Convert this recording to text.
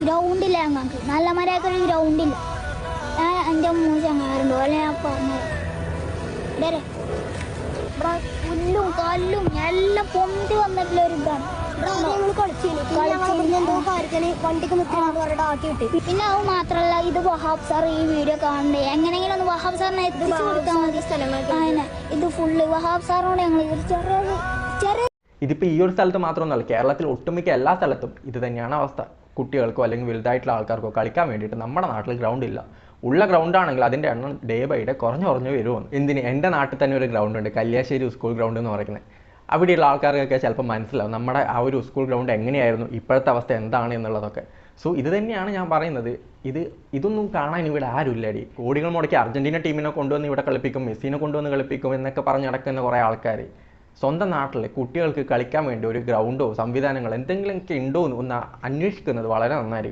ഗ്രൗണ്ടില്ല ഞങ്ങൾക്ക് നല്ല മരയൊക്കെ ഒരു ഗ്രൗണ്ടില്ല. ഞാൻ എന്റെ മൂന്ന് ചങ്ങാരുണ്ട് അല്ലെ ഞാൻ പറഞ്ഞത് ഇവിടെ പുല്ലും കല്ലും എല്ലാം പൊന്തി വന്നിട്ടുള്ള ഒരു ഇതാണ്. പിന്നെ അത് മാത്രല്ല ഇത് വഹാബ് സാർ ഈ വീഡിയോ കാണണ്ടേ എങ്ങനെയെങ്കിലും ഒന്ന് വഹാബ് സാറിനെ എത്തിച്ചു കൊടുക്കാൻ മതി. സ്ഥലങ്ങൾക്ക് ഇത് ഫുള്ള് വഹാബ് സാറിനോട് ഞങ്ങൾ ഒരു ചെറിയ ചെറിയ ഇതിപ്പോൾ ഈ ഒരു സ്ഥലത്ത് മാത്രമൊന്നുമല്ല കേരളത്തിൽ ഒട്ടുമിക്ക എല്ലാ സ്ഥലത്തും ഇത് തന്നെയാണ് അവസ്ഥ. കുട്ടികൾക്കോ അല്ലെങ്കിൽ വലുതായിട്ടുള്ള ആൾക്കാർക്കോ കളിക്കാൻ വേണ്ടിയിട്ട് നമ്മുടെ നാട്ടിൽ ഗ്രൗണ്ട് ഇല്ല. ഉള്ള ഗ്രൗണ്ട് ആണെങ്കിൽ അതിന്റെ എണ്ണം ഡേ ബൈ ഡേ കുറഞ്ഞു കുറഞ്ഞു വരുമെന്ന് എന്തിന്? എന്റെ നാട്ടിൽ തന്നെ ഒരു ഗ്രൗണ്ട് ഉണ്ട്. കല്യാശ്ശേരി സ്കൂൾ ഗ്രൗണ്ട് എന്ന് പറയുന്നത്. അവിടെയുള്ള ആൾക്കാർക്കൊക്കെ ചിലപ്പോൾ മനസ്സിലാവും നമ്മുടെ ആ ഒരു സ്കൂൾ ഗ്രൗണ്ട് എങ്ങനെയായിരുന്നു ഇപ്പോഴത്തെ അവസ്ഥ എന്താണ് എന്നുള്ളതൊക്കെ. സോ ഇത് തന്നെയാണ് ഞാൻ പറയുന്നത്. ഇത് ഇതൊന്നും കാണാൻ ഇവിടെ ആരുമില്ലടി. കോടികൾ മുടക്കി അർജന്റീന ടീമിനെ കൊണ്ടുവന്ന് ഇവിടെ കളിപ്പിക്കും മെസ്സിനെ കൊണ്ടുവന്ന് കളിപ്പിക്കും എന്നൊക്കെ പറഞ്ഞ് നടക്കുന്ന കുറേ ആൾക്കാർ സ്വന്തം നാട്ടിൽ കുട്ടികൾക്ക് കളിക്കാൻ വേണ്ടി ഒരു ഗ്രൗണ്ടോ സംവിധാനങ്ങളോ എന്തെങ്കിലുമൊക്കെ ഉണ്ടോ എന്ന് ഒന്ന് അന്വേഷിക്കുന്നത് വളരെ നന്നായിരിക്കും.